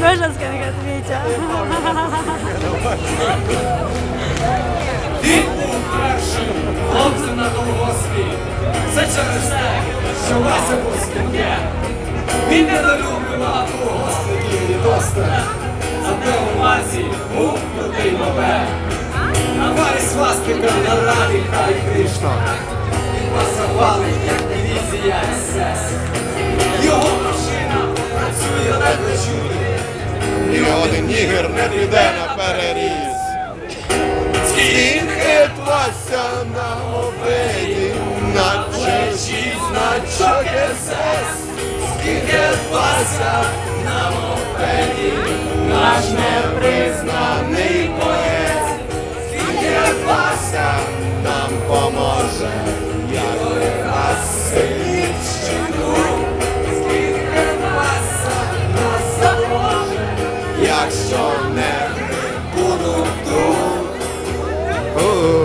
Можна сказати, Вітя? Він був першим хлопцем на колгоспі. Це через те, що Вася був скинє. Він недолюблював господів і досте. Зате у Васі був крутий мопед. На парі свастика на раді хай Кришна. Він пасували, як дивізія СС. Нігер не піде на переріз. Скільки Вася на мопеді, наче шість значок СС. Скільки Вася на мопеді, наш непризнаний akşam nerede bulundun? Oh.